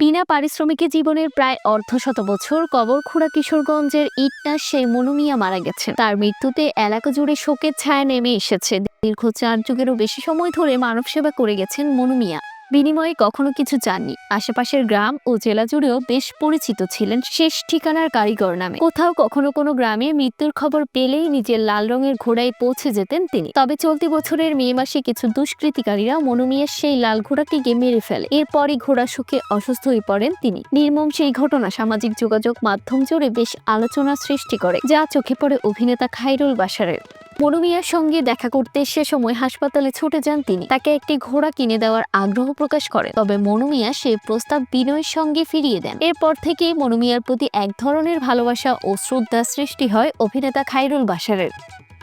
বিনা পারিশ্রমিকে জীবনের প্রায় অর্ধশত বছর কবরখুড়া কিশোরগঞ্জের ইটনাস সেই মনুমিয়া মারা গেছে তার মৃত্যুতে এলাকা জুড়ে শোকের ছায়া নেমে এসেছে। দীর্ঘ চার যুগেরও বেশি সময় ধরে মানব সেবা করে গেছেন মনুমিয়া। বিনিময়ে কখনো কিছু চাননি আশেপাশের গ্রাম ও জেলা জুড়েও বেশ পরিচিত ছিলেন শেষ ঠিকানার কারিগর নামে। কোথাও কখনো কোনো গ্রামে মৃত্যুর খবর পেলেই নিজের লাল রঙের ঘোড়ায় পৌঁছে যেতেন তিনি। তবে চলতি বছরের মে মাসে কিছু দুষ্কৃতিকারীরা মনুমিয়ার সেই লাল ঘোড়াটিকে মেরে ফেলে। এরপরই ঘোড়া সুখে অসুস্থ হয়ে পড়েন তিনি। নির্মম সেই ঘটনা সামাজিক যোগাযোগ মাধ্যম জুড়ে বেশ আলোচনা সৃষ্টি করে, যা চোখে পড়ে অভিনেতা খাইরুল বাসারের মনুমিয়ার সঙ্গে দেখা করতে সে সময় হাসপাতালে ছুটে যান তিনি। তাকে একটি ঘোড়া কিনে দেওয়ার আগ্রহ প্রকাশ করে তবে মনুমিয়া সে প্রস্তাব বিনয়ের সঙ্গে ফিরিয়ে দেন। এরপর থেকেই মনুমিয়ার প্রতি এক ধরনের ভালোবাসা ও শ্রদ্ধা সৃষ্টি হয় অভিনেতা খাইরুল বাসারের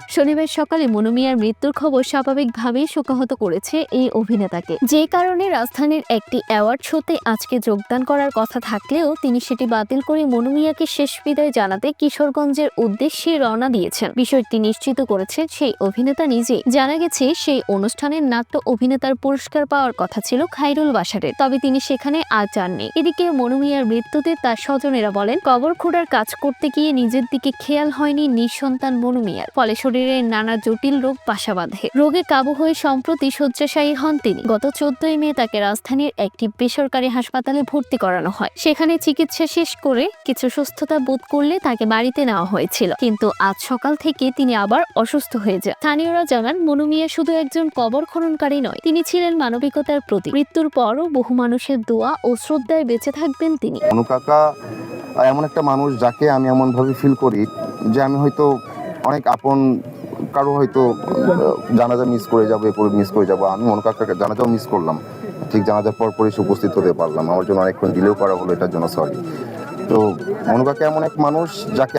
শনিবার সকালে মনুমিয়ার মৃত্যুর খবর স্বাভাবিকভাবেই শোকাহত করেছে এই অভিনেতাকে। যে কারণে রাজধানীর একটি অ্যাওয়ার্ড শোতে আজকে যোগদান করার কথা থাকলেও তিনি সেটি বাতিল করে মনুমিয়াকে শেষ বিদায় জানাতে কিশোরগঞ্জের উদ্দেশ্যে রওনা দিয়েছেন। বিষয়টি নিশ্চিত করেছেন সেই অভিনেতা নিজে জানা গেছে, সেই অনুষ্ঠানের নাট্য অভিনেতার পুরস্কার পাওয়ার কথা ছিল খাইরুল বাসারের তবে তিনি সেখানে আর যাননি। এদিকে মনুমিয়ার মৃত্যুতে তার স্বজনেরা বলেন কবর খোঁড়ার কাজ করতে গিয়ে নিজের দিকে খেয়াল হয়নি নিঃসন্তান মনুমিয়ার। ফলে শরীরের নানা জটিল রোগ বাসা বাঁধে। রোগে কাবু হয়ে সম্প্রতি শয্যাশায়ী হন তিনি। গত চোদ্দই মে তাকে রাজধানীর একটি বেসরকারি হাসপাতালে ভর্তি করানো হয়। সেখানে চিকিৎসা শেষ করে কিছু সুস্থতা বোধ করলে তাকে বাড়িতে নেওয়া হয়েছিল। কিন্তু আজ সকাল থেকে তিনি আবার অসুস্থ হয়ে যান। স্থানীয়রা জানান, মনু মিয়া শুধু একজন কবর খননকারী নয়, তিনি ছিলেন মানবিকতার প্রতি মৃত্যুর পরও বহু মানুষের দোয়া ও শ্রদ্ধায় বেঁচে থাকবেন তিনি। এমন একটা মানুষ যাকে আমি এমনভাবে ফিল করি যে আমি হয়তো অনেক আপন কারও হয়তো জানাজা মিস করে যাব এরপরে মিস করে যাব, আমি অনু কাকাকে জানাজাও মিস করলাম। ঠিক জানাজার পর পরে উপস্থিত হতে পারলাম। আমার জন্য অনেকক্ষণ ডিলেও করা হলো, এটার জন্য সরি তো অনুকাকে এমন এক মানুষ যাকে